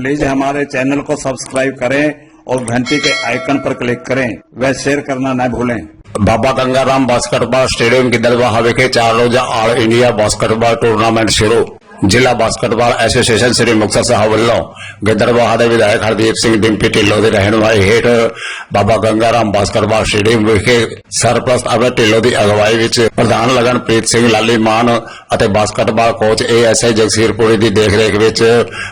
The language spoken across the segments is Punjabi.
प्लीज़ हमारे चैनल को सब्सक्राइब करें और घंटी के आइकन पर क्लिक करें। व शेयर करना न भूलें। बाबा गंगाराम बास्केटबॉल स्टेडियम की गिदलवाहा विखे चार रोजा ऑल इंडिया बास्केटबॉल टूर्नामेंट शुरू। ਜ਼ਿਲ੍ਹਾ ਬਾਸਕਟਬਾਲ ਐਸੋਸੀਏਸ਼ਨ ਸ੍ਰੀ ਮੁਕਤਸਰ ਸਾਹਿਬ ਵੱਲੋਂ ਗਿੱਦੜਬਾਹਾ ਦੇ ਵਿਧਾਇਕ ਹਰਦੀਪ ਸਿੰਘ ਡਿੰਪੀ ਢਿੱਲੋਂ ਦੇ ਰਹਿਨੁਮਾਈ ਹੇਠ ਬਾਬਾ ਗੰਗਾਰਾਮ ਬਾਸਕਟਬਾਲ ਸਟੇਡੀਅਮ ਵਿਖੇ ਸਰਪ੍ਰਸਤ ਅਵਰ ਢਿੱਲੋਂ ਦੀ ਅਗਵਾਈ ਵਿੱਚ ਪ੍ਰਧਾਨ ਲਗਨਪ੍ਰੀਤ ਸਿੰਘ ਲਾਲੀ ਮਾਨ ਅਤੇ ਬਾਸਕਟਬਾਲ ਕੋਚ ਏਐਸਆਈ ਜਗਸੀਰਪੁਰੀ ਦੀ ਦੇਖਰੇਖ ਵਿੱਚ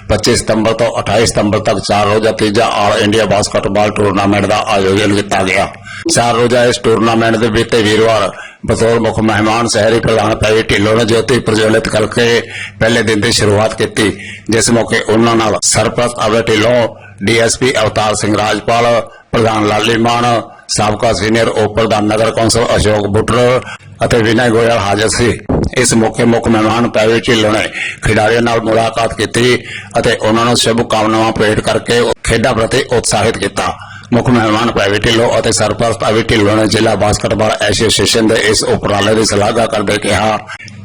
25 ਸਤੰਬਰ ਤੋਂ 28 ਸਤੰਬਰ ਤੱਕ ਚਾਰ ਰੋਜ਼ਾ ਤੀਜਾ ਆਲ ਇੰਡੀਆ ਬਾਸਕਟਬਾਲ ਟੂਰਨਾਮੈਂਟ ਦਾ ਆਯੋਜਨ ਕੀਤਾ ਗਿਆ। ਚਾਰ ਰੋਜ਼ਾ ਇਸ ਟੂਰਨਾਮੈਂਟ ਦੇ ਬੀਤੇ ਵੀਰਵਾਰ ਬਤੌਰ ਮੁੱਖ ਮਹਿਮਾਨ ਸ਼ਹਿਰੀ ਪ੍ਰਧਾਨ ਪੈਵੀ ਢਿੱਲੋਂ ਨੇ ਜੋਤੀ ਪ੍ਰਜਵਲਿਤ ਕਰਕੇ ਪਹਿਲੇ ਦਿਨ ਦੀ ਸ਼ੁਰੂਆਤ ਕੀਤੀ, ਜਿਸ ਮੌਕੇ ਉਹਨਾਂ ਨਾਲ ਸਰਪ੍ਰਸਤ ਅਵਰ ਢਿੱਲੋਂ, ਡੀਐਸਪੀ ਅਵਤਾਰ ਸਿੰਘ ਰਾਜਪਾਲ, ਪ੍ਰਧਾਨ ਲਾਲੀ ਮਾਨ, ਸਾਬਕਾ ਸੀਨੀਅਰ ਉਪ ਪ੍ਰਧਾਨ ਨਗਰ ਕੌਂਸਲ ਅਸ਼ੋਕ ਬੁੱਟਰ ਅਤੇ ਵਿਨੈ ਗੋਇਲ ਹਾਜ਼ਰ ਸੀ। ਇਸ ਮੌਕੇ ਮੁੱਖ ਮਹਿਮਾਨ ਪੈਵੀ ਢਿੱਲੋਂ ਨੇ ਖਿਡਾਰੀਆਂ ਨਾਲ ਮੁਲਾਕਾਤ ਕੀਤੀ ਅਤੇ ਉਹਨਾਂ ਨੂੰ ਸ਼ੁਭ ਕਾਮਨਾਵਾਂ ਭੇਟ ਕਰਕੇ ਖੇਡਾਂ ਪ੍ਰਤੀ ਉਤਸ਼ਾਹਿਤ ਕੀਤਾ। ਮੁੱਖ ਮਹਿਮਾਨ ਪ੍ਰਾਈਵੇਟ ਢਿੱਲੋਂ ਅਤੇ ਸਰਪ੍ਰਸਤ ਅਵੀ ਢਿੱਲੋਂ ਨੇ ਜ਼ਿਲ੍ਹਾ ਬਾਸਕਟਬਾਲ ਐਸੋਸੀਏਸ਼ਨ ਦੇ ਇਸ ਉਪਰਾਲੇ ਦੀ ਸ਼ਲਾਘਾ ਕਰਦੇ ਕਿਹਾ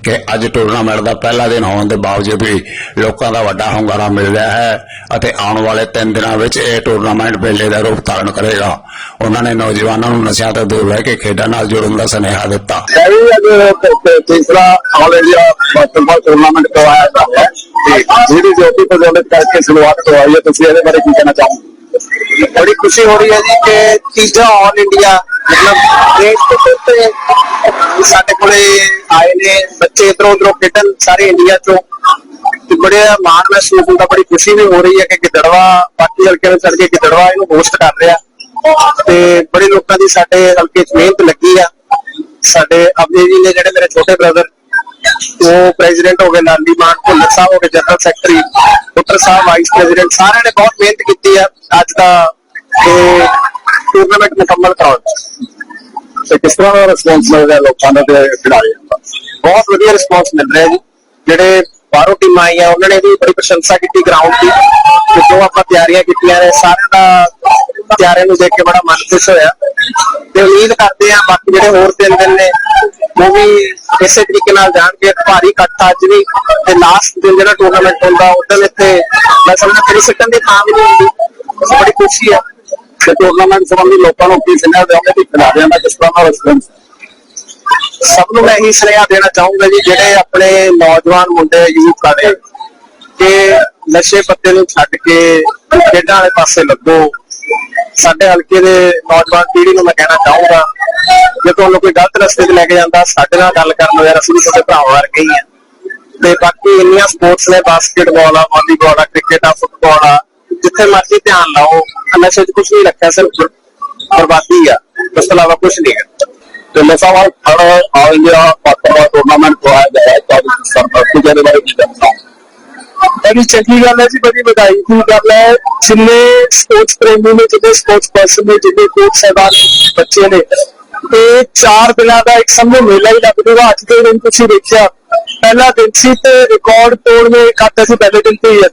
ਕਿ ਅੱਜ ਟੂਰਨਾਮੈਂਟ ਦਾ ਪਹਿਲਾ ਦਿਨ ਹੋਣ ਦੇ ਬਾਵਜੂਦ ਵੀ ਲੋਕਾਂ ਦਾ ਵੱਡਾ ਹੁੰਗਾਰਾ ਮਿਲ ਰਿਹਾ ਹੈ ਅਤੇ ਆਉਣ ਵਾਲੇ 3 ਦਿਨਾਂ ਵਿੱਚ ਇਹ ਟੂਰਨਾਮੈਂਟ ਮੇਲੇ ਦਾ ਰੂਪ ਧਾਰਨ ਕਰੇਗਾ। ਉਹਨਾਂ ਨੇ ਨੌਜਵਾਨਾਂ ਨੂੰ ਨਸ਼ਿਆਂ ਤੋਂ ਦੂਰ ਰਹਿ ਕੇ ਖੇਡਾਂ ਨਾਲ ਜੁੜਨ ਦਾ ਸੁਨੇਹਾ ਦਿੱਤਾ। ਤੀਸਰਾ ਆਲ ਇੰਡੀਆ ਬਾਸਕਟਬਾਲ ਟੂਰਨਾਮੈਂਟ ਕਰਵਾਇਆ ਜਾ ਹੈ। ਤੇ ਜੋਤੀ ਪ੍ਰਜਵਲਿਤ ਕਰਕੇ ਸ਼ੁਰੂਆਤ ਕਰਵਾਈ ਹੈ, ਤੁਸੀਂ ਇਹਦੇ ਬਾਰੇ ਕੀ ਕਹਿਣਾ ਚਾਹੋਗੇ? बड़ी खुशी हो रही है जी कि तीजा ऑल इंडिया मतलब देश ਦੇ ਤੇ ਸਾਡੇ ਕੋਲੇ ਆਏ ਨੇ ਬੱਚੇ ਇਧਰੋਂ ਉਧਰੋਂ ਖੇਡਣ ਸਾਰੇ ਇੰਡੀਆ ਚੋਂ ਤੇ ਬੜੇ ਮਾਣ ਮਹਿਸੂਸ ਹੁੰਦਾ ਬੜੀ ਖੁਸ਼ੀ ਵੀ ਹੋ ਰਹੀ ਹੈ ਕਿ ਗਿੱਦੜਵਾ ਬਾਕੀ ਹਲਕੇ ਵਿੱਚ ਚੜ ਕੇ ਗਿੱਦੜਵਾ ਇਹਨੂੰ ਹੋਸਟ ਕਰ ਰਿਹਾ ਤੇ ਬੜੇ ਲੋਕਾਂ ਦੀ ਸਾਡੇ ਹਲਕੇ 'ਚ ਮਿਹਨਤ ਲੱਗੀ ਆ ਸਾਡੇ ਅਬਦੇ ਜੀ ਨੇ ਜਿਹੜੇ ਮੇਰੇ ਛੋਟੇ ਬ੍ਰਦਰ ਉਹ ਪ੍ਰੈਜ਼ੀਡੈਂਟ ਹੋ ਗਏ ਲਾਲੀ ਮਾਨ ਭੁੱਲਰ ਸਾਹਿਬ ਹੋ ਗਏ ਜਨਰਲ ਸੈਕਟਰੀ ਪੁੱਤਰ ਸਾਹਿਬ ਵਾਈਸ ਪ੍ਰੈਜ਼ੀਡੈਂਟ ਸਾਰਿਆਂ ਨੇ ਬਹੁਤ ਮਿਹਨਤ ਕੀਤੀ ਆ। ਅੱਜ ਦਾ ਇਹ ਟੂਰਨਾਮੈਂਟ ਮੁਕੰਮਲ ਕਰਾਉਣ ਤੇ ਕਿਸ ਤਰ੍ਹਾਂ ਦਾ ਰਿਸਪੌਂਸ ਮਿਲ ਰਿਹਾ ਲੋਕਾਂ ਦਾ ਤੇ ਖਿਡਾਰੀਆਂ ਦਾ ਬਹੁਤ ਵਧੀਆ ਰਿਸਪੌਂਸ ਮਿਲ ਰਿਹਾ ਜੀ। ਜਿਹੜੇ ਬਾਹਰੋਂ ਟੀਮਾਂ ਆਈਆਂ, ਉਹਨਾਂ ਨੇ ਵੀ ਬੜੀ ਪ੍ਰਸ਼ੰਸਾ ਕੀਤੀ ਗਰਾਊਂਡ ਦੀ। ਤੇ ਜੋ ਆਪਾਂ ਤਿਆਰੀਆਂ ਕੀਤੀਆਂ ਨੇ, ਸਾਰਿਆਂ ਦਾ ਤਿਆਰੀਆਂ ਨੂੰ ਦੇਖ ਕੇ ਬੜਾ ਮਨ ਖੁਸ਼ ਹੋਇਆ। ਤੇ ਉਮੀਦ ਕਰਦੇ ਆ ਬਾਕੀ ਜਿਹੜੇ ਹੋਰ ਤਿੰਨ ਦਿਨ ਨੇ, ਉਹ ਵੀ ਇਸੇ ਤਰੀਕੇ ਨਾਲ ਜਾਣਗੇ। ਭਾਰੀ ਇਕੱਠ ਅੱਜ ਵੀ। ਤੇ ਲਾਸਟ ਦਿਨ ਜਿਹੜਾ ਟੂਰਨਾਮੈਂਟ ਹੁੰਦਾ ਉਦੋਂ ਇੱਥੇ ਮੈਂ ਸਮਝਦਾ ਤੇਰੀ ਸਿੱਟਣ ਦੀ ਥਾਂ ਵੀ ਨਹੀਂ ਹੁੰਦੀ। ਬੜੀ ਖੁਸ਼ੀ ਆ। ਤੇ ਟੂਰਨਾਮੈਂਟ ਸੰਬੰਧੀ ਲੋਕਾਂ ਨੂੰ ਕੀ ਸੁਨੇਹਾ ਦੇਓਗੇ ਕਿ ਖਿਡਾਰੀਆਂ ਦਾ ਕਿਸ ਤਰ੍ਹਾਂ ਦਾ ਰਿਸਪੌਂਸ ਸਭ ਨੂੰ ਮੈਂ ਇਹੀ ਸੁਨੇਹਾ ਦੇਣਾ ਚਾਹੂੰਗਾ ਜੀ, ਜਿਹੜੇ ਆਪਣੇ ਨੌਜਵਾਨ ਮੁੰਡੇ ਯੂਥ ਵਾਲੇ, ਕਿ ਨਸ਼ੇ ਪੱਤੇ ਨੂੰ ਛੱਡ ਕੇ ਖੇਡਾਂ ਵਾਲੇ ਪਾਸੇ ਲੱਗੋ। ਸਾਡੇ ਹਲਕੇ ਦੇ ਨੌਜਵਾਨ ਪੀੜ੍ਹੀ ਨੂੰ ਮੈਂ ਕਹਿਣਾ ਚਾਹੂੰਗਾ, ਜੇ ਤੁਹਾਨੂੰ ਕੋਈ ਗਲਤ ਰਸਤੇ 'ਤੇ ਲੈ ਕੇ ਜਾਂਦਾ, ਸਾਡੇ ਨਾਲ ਗੱਲ ਕਰਨ ਯਾਰ, ਅਸੀਂ ਵੀ ਤੁਹਾਡੇ ਭਰਾਵਾਂ ਵਰਗੇ ਹੀ ਆ ਤੇ ਬਾਕੀ ਇੰਨੀਆਂ ਸਪੋਰਟਸ ਨੇ ਬਾਸਕਟਬਾਲ ਆ ਵਾਲੀਬਾਲ ਆ ਕ੍ਰਿਕਟ ਆ ਫੁੱਟਬਾਲ ਆ, ਜਿੱਥੇ ਮਰਜ਼ੀ ਧਿਆਨ ਲਾਓ ਨਸ਼ੇ 'ਚ ਕੁਝ ਨਹੀਂ ਰੱਖਿਆ, ਸਿਰਫ ਬਰਬਾਦੀ ਆ ਇਸ ਤੋਂ ਇਲਾਵਾ ਕੁਝ ਨਹੀਂ ਹੈ ਤੇ ਲਸਾਵਾਲ ਖੜ ਆਲ ਇੰਡੀਆ ਬਾਸਕਟਬਾਲ ਟੂਰਨਾਮੈਂਟ ਕਰਵਾਇਆ ਜਾ ਰਿਹਾ ਹੈ ਤਾਂ ਸਰਪ੍ਰਸਤ ਜੀ ਦੇ ਬਾਰੇ ਕੀ ਕਹਿਣਾ ਬੜੀ ਚੰਗੀ ਗੱਲ ਹੈ ਜੀ, ਬੜੀ ਵਧਾਈ ਦੀ ਗੱਲ ਹੈ। ਜਿੰਨੇ ਸਪੋਰਟਸ ਪ੍ਰੇਮੀ ਨੇ, ਜਿੰਨੇ ਸਪੋਰਟਸ ਪਰਸਨ ਨੇ, ਜਿੰਨੇ ਕੋਚ ਸਾਹਿਬਾਨ ਬੱਚੇ ਨੇ ਇਹ ਚਾਰ ਦਿਨਾਂ ਦਾ ਇੱਕ ਸਮੇਂ ਮੇਲਾ ਹੀ ਲੱਗ ਜੂਗਾ ਅੱਜ ਦੇ ਦਿਨ ਤੁਸੀਂ ਦੇਖਿਆ ਪਹਿਲਾ ਦਿਨ ਸੀ ਤੇ ਰਿਕਾਰਡ ਤੋੜਨੇ ਖਾਤੇ ਸੀ ਪਹਿਲੇ ਦਿਨ ਤੇ ਹੀ ਹੈ।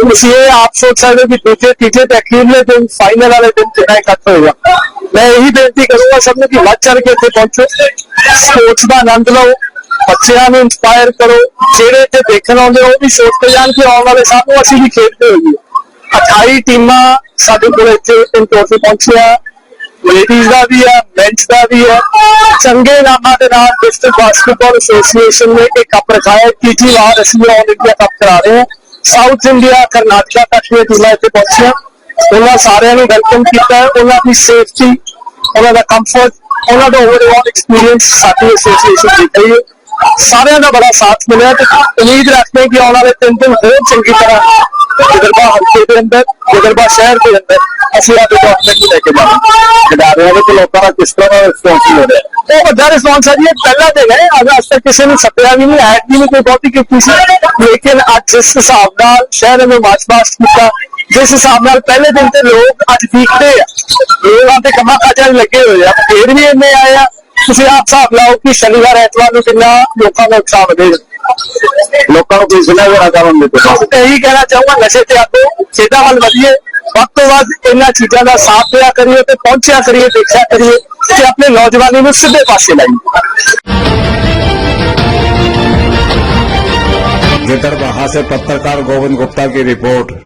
ਤੁਸੀਂ ਇਹ ਆਪ ਸੋਚ ਸਕਦੇ ਹੋ ਕਿ ਦੂਜੇ, ਤੀਜੇ ਤੇ ਅਖੀਰਲੇ ਦਿਨ ਫਾਈਨਲ ਵਾਲੇ ਦਿਨ ਕਿੰਨਾ ਇਕੱਠ ਹੋਏਗਾ। ਮੈਂ ਇਹੀ ਬੇਨਤੀ ਕਰੂੰਗਾ ਸਭ ਨੂੰ ਕਿ ਵੱਧ ਚੜ ਕੇ ਇੱਥੇ ਪਹੁੰਚੋ। ਸਪੋਰਟਸ ਦਾ ਆਨੰਦ ਲਓ। ਬੱਚਿਆਂ ਨੂੰ ਇੰਸਪਾਇਰ ਕਰੋ। ਜਿਹੜੇ ਇੱਥੇ ਦੇਖਣ ਆਉਂਦੇ ਉਹ ਵੀ ਸੋਚਦੇ ਜਾਣ ਕਿ ਆਉਣ ਵਾਲੇ ਸਾਲ ਨੂੰ ਅਸੀਂ ਵੀ ਖੇਡਦੇ ਹੋਈਏ। 28 ਟੀਮਾਂ ਸਾਡੇ ਕੋਲ ਇੱਥੇ ਇਨ ਟੋਟਲ ਲੇਡੀਜ਼ ਦਾ ਵੀ ਹੈ ਮੈਂਸ ਦਾ ਵੀ ਹੈ। ਚੰਗੇ ਨਾਮਾਂ ਦੇ ਨਾਲ ਡਿਸਟ੍ਰਿਕਟ ਬਾਸਕਟਬਾਲ ਐਸੋਸੀਏਸ਼ਨ ਨੇ ਇੱਕ ਕੱਪ ਰਖਾਇਆ। ਤੀਜੀ ਵਾਰ ਅਸੀਂ ਆਲ ਇੰਡੀਆ ਕੱਪ ਕਰਾ ਰਹੇ ਹਾਂ। ਸਾਊਥ ਇੰਡੀਆ ਕਰਨਾਟਕਾ ਤੱਕ ਦੀਆਂ ਟੀਮਾਂ ਇੱਥੇ ਪਹੁੰਚੀਆਂ। ਉਹਨਾਂ ਸਾਰਿਆਂ ਨੂੰ ਵੈਲਕਮ ਕੀਤਾ। ਉਹਨਾਂ ਦੀ ਸੇਫਟੀ ਉਹਨਾਂ ਦਾ ਕੰਫਰਟ ਉਹਨਾਂ ਦਾ ਓਵਰਆਲ ਐਕਸਪੀਰੀਅੰਸ ਸਾਡੀ ਐਸੋਸੀਏਸ਼ਨ ਦੀ ਰਹੀ ਸਾਰਿਆਂ ਦਾ ਬੜਾ ਸਾਥ ਮਿਲਿਆ ਤੇ ਉਮੀਦ ਰੱਖਦੇ ਹਾਂ ਕਿ ਆਉਣ ਵਾਲੇ ਤਿੰਨ ਦਿਨ ਹੋਰ ਚੰਗੀ ਤਰ੍ਹਾਂ ਜਗਰਬਾ ਹਲਕੇ ਦੇ ਅੰਦਰ, ਜਗਰਬਾ ਸ਼ਹਿਰ ਦੇ ਅੰਦਰ ਅਸੀਂ ਆਪੇ ਟੂਰਨਾਮੈਂਟ ਨੂੰ ਲੈ ਕੇ ਜਾਵਾਂਗੇ। ਖਿਡਾਰੀਆਂ ਵਿੱਚ ਲੋਕਾਂ ਦਾ ਕਿਸ ਤਰ੍ਹਾਂ ਦਾ ਰਿਸਪੌਂਸ ਮਿਲ ਰਿਹਾ। ਉਹ ਵੱਡਾ ਰਿਸਪੌਂਸ ਹੈ ਜੀ, ਇਹ ਪਹਿਲਾ ਦਿਨ ਹੈ, ਅੱਜ ਅੱਜ ਤੱਕ ਕਿਸੇ ਨੂੰ ਸੱਦਿਆ ਵੀ ਨਹੀਂ ਐਡ ਵੀ ਨਹੀਂ ਕੋਈ ਬਹੁਤੀ ਕੀਤੀ ਸੀ। ਲੇਕਿਨ ਅੱਜ ਜਿਸ ਹਿਸਾਬ ਨਾਲ ਸ਼ਹਿਰ ਨੇ ਮਾਰਚ ਪਾਸਟ ਕੀਤਾ, ਜਿਸ ਹਿਸਾਬ ਨਾਲ ਪਹਿਲੇ ਦਿਨ ਤੇ ਲੋਕ ਅੱਜ ਦੇਖਦੇ ਆ। ਲੋਕਾਂ ਦੇ ਕੰਮਾਂ ਕਾਜਾਂ 'ਚ ਲੱਗੇ ਹੋਏ ਆ, ਫੇਰ ਵੀ ਇੰਨੇ ਆਏ ਆ। ਤੁਸੀਂ ਆਪ ਹਿਸਾਬ ਲਾਓ ਕਿ ਸ਼ਨੀਵਾਰ ਐਤਵਾਰ ਨੂੰ ਕਿੰਨਾ ਲੋਕਾਂ ਦਾ ਉਤਸ਼ਾਹ ਵਧੇਗਾ ਲੋਕਾਂ ਨੂੰ ਕੀ ਸੁਨੇਹਾ ਦੇਣਾ ਚਾਹੋਗੇ ਤੁਸੀਂ ਬਸ ਇਹੀ ਕਹਿਣਾ ਚਾਹੂੰਗਾ ਨਸ਼ੇ ਤੇ ਆਪੋ ਖੇਡਾਂ ਵੱਲ ਵਧੀਏ ਵੱਧ ਤੋਂ ਵੱਧ ਇਹਨਾਂ ਚੀਜ਼ਾਂ ਦਾ ਸਾਥ ਦਿਆ ਕਰੀਏ ਤੇ ਪਹੁੰਚਿਆ ਕਰੀਏ ਦੇਖਿਆ ਕਰੀਏ ਤੇ ਆਪਣੇ ਨੌਜਵਾਨੀ ਨੂੰ ਸਿੱਧੇ ਪਾਸੇ ਲਾਈਏ गिदड़बाहा से पत्रकार गोविंद गुप्ता की रिपोर्ट